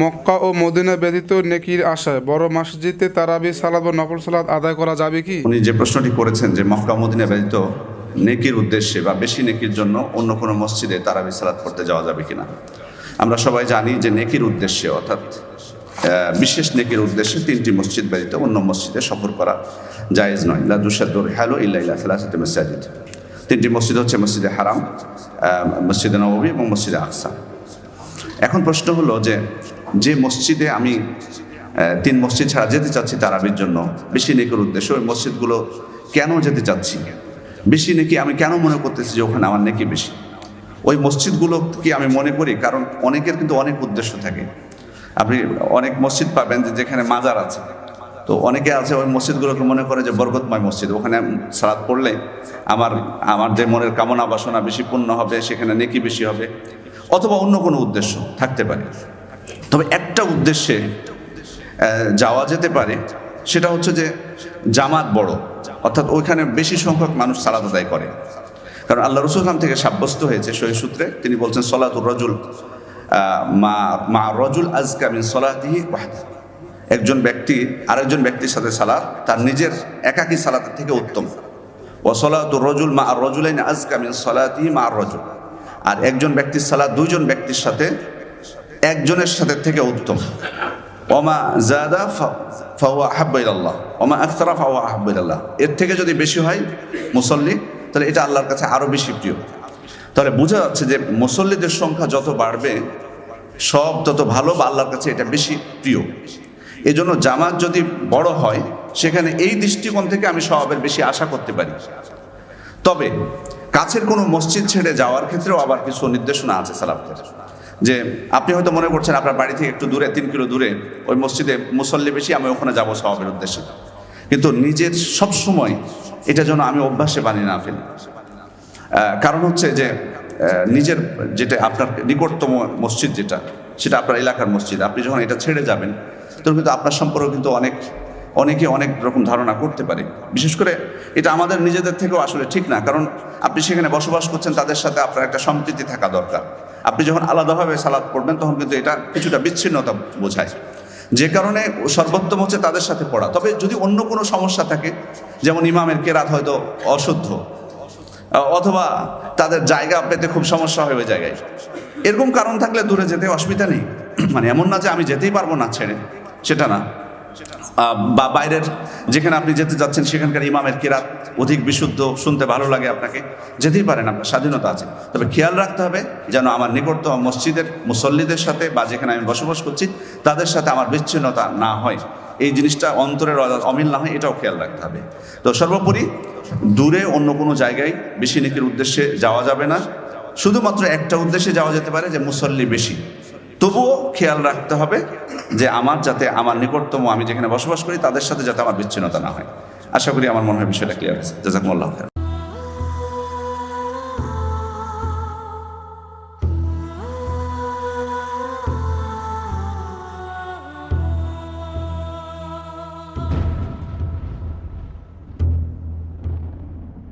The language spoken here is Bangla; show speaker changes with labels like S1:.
S1: মক্কা ও মদিনা ব্যতীত নেকির আশায় বড় মসজিদে তারাবি, সালাদ বা নফল সালাদ আদায় করা যাবে কি?
S2: উনি যে প্রশ্নটি করেছেন যে মক্কা, মদিনা ব্যতীত নেকির উদ্দেশ্যে বা বেশি নেকির জন্য অন্য কোনো মসজিদে তারাবি সালাত করতে যাওয়া যাবে কিনা? আমরা সবাই জানি যে নেকির উদ্দেশ্যে অর্থাৎ বিশেষ নেকির উদ্দেশ্যে তিনটি মসজিদ ব্যতীত অন্য মসজিদে সফর করা জায়েজ নয়। লা দুশাদুর হ্যালো ইল্লা ফিলাসাতে মসজিদ। তিনটি মসজিদ হচ্ছে মসজিদে হারাম মসজিদে নববী এবং মসজিদে আকসা। এখন প্রশ্ন হলো যে যে মসজিদে আমি তিন মসজিদ ছাড়া যেতে চাচ্ছি তারাবির জন্য, বেশি নেকির উদ্দেশ্য ওই মসজিদগুলো কেন যেতে চাচ্ছি? বেশি নেকি আমি কেন মনে করতেছি যে ওখানে আমার নেকি বেশি? ওই মসজিদগুলো কি আমি মনে করি? কারণ অনেকের কিন্তু অনেক উদ্দেশ্য থাকে। আপনি অনেক মসজিদ পাবেন যে যেখানে মাজার আছে। তো অনেকে আছে ওই মসজিদগুলোকে মনে করে যে বরকতময় মসজিদ। ওখানে সালাদ পড়লে আমার আমার যে মনের কামনা বাসনা বেশি পূর্ণ হবে, সেখানে নেকি বেশি হবে, অথবা অন্য কোনো উদ্দেশ্য থাকতে পারে। একটা উদ্দেশ্যে যাওয়া যেতে পারে, সেটা হচ্ছে যে জামাত বড়, অর্থাৎ ওইখানে বেশি সংখ্যক মানুষ সালাদ আদায় করে। কারণ আল্লাহ রসুলাম থেকে সাব্যস্ত হয়েছে সহি সূত্রে, তিনি বলছেন, সলাতুর রজুল মা মা রজুল আজকামিন সলাতিহি একজন ব্যক্তি, আরেকজন ব্যক্তির সাথে সালাদ তার নিজের একাকী সালাতের থেকে উত্তম। ও সলাতুর রজুল মা আর রজুলাইন আজকামিন সলাতিহি মা আর রজুল। আর একজন ব্যক্তির সালাদ দুইজন ব্যক্তির সাথে একজনের সাথে থেকে উত্তম। ওমা জাদা ফাওয়া আহাব্বাইল্লাহ ওমা আখতারা ফাওয়া আহাব্বাইল্লাহ এর থেকে যদি বেশি হয় মুসল্লি, তাহলে এটা আল্লাহর কাছে আরও বেশি প্রিয়। তাহলে বোঝা যাচ্ছে যে মুসল্লিদের সংখ্যা যত বাড়বে, সব তত ভালো বা আল্লাহর কাছে এটা বেশি প্রিয়। এই জন্য জামাত যদি বড় হয়, সেখানে এই দৃষ্টিকোণ থেকে আমি স্বভাবের বেশি আশা করতে পারি। তবে কাছের কোনো মসজিদ ছেড়ে যাওয়ার ক্ষেত্রেও আবার কিছু নির্দেশনা আছে সালাফের যে আপনি হয়তো মনে করছেন আপনার বাড়ি থেকে একটু দূরে, তিন কিলো দূরে, ওই মসজিদে মুসল্লি বেশি, আমি ওখানে যাব স্বভাবের উদ্দেশ্যে। কিন্তু নিজের সব সময় এটা যেন আমি অভ্যাসে বানিয়ে না ফেলি। কারণ হচ্ছে যে নিজের যেটা আপনার নিকটতম মসজিদ যেটা, সেটা আপনার এলাকার মসজিদ। আপনি যখন এটা ছেড়ে যাবেন, তখন কিন্তু আপনার সম্পর্কে কিন্তু অনেক, অনেকে অনেক রকম ধারণা করতে পারে। বিশেষ করে এটা আমাদের নিজেদের থেকেও আসলে ঠিক না, কারণ আপনি সেখানে বসবাস করছেন, তাদের সাথে আপনার একটা সম্প্রীতি থাকা দরকার। আপনি যখন আলাদাভাবে সালাদ পড়বেন, তখন কিন্তু এটা কিছুটা বিচ্ছিন্নতা বোঝায়। যে কারণে সর্বোত্তম হচ্ছে তাদের সাথে পড়া। তবে যদি অন্য কোনো সমস্যা থাকে, যেমন ইমামের কেরাত হয়তো অশুদ্ধ, অথবা তাদের জায়গা পেতে খুব সমস্যা ওই জায়গায়। এরকম কারণ থাকলে দূরে যেতে অসুবিধা নেই। মানে এমন না যে আমি যেতেই পারব না ছেড়ে, সেটা না। বা বাইরের যেখানে আপনি যেতে যাচ্ছেন, সেখানকার ইমামের কেরাত অধিক বিশুদ্ধ, শুনতে ভালো লাগে আপনাকে। যেতেই পারেন আপনার, স্বাধীনতা আছে। তবে খেয়াল রাখতে হবে যেন আমার নিকটতম মসজিদের, মুসল্লিদের সাথে বা যেখানে আমি বসবাস করছি, তাদের সাথে আমার বিচ্ছিন্নতা না হয়। এই জিনিসটা অন্তরের অমিল না হয়, এটাও খেয়াল রাখতে হবে। তো সর্বোপরি দূরে অন্য কোনো জায়গায় বেশি নেকির উদ্দেশ্যে যাওয়া যাবে না। শুধুমাত্র একটা উদ্দেশ্যে যাওয়া যেতে পারে যে মুসল্লি বেশি। তবুও খেয়াল রাখতে হবে যে আমার যাতে আমার নিকটতম আমি যেখানে বসবাস করি তাদের সাথে যাতে আমার বিচ্ছিন্নতা না হয়। আশা করি আমার মনে হয় বিষয়টা ক্লিয়ার হয়েছে। জাজাকুমুল্লাহ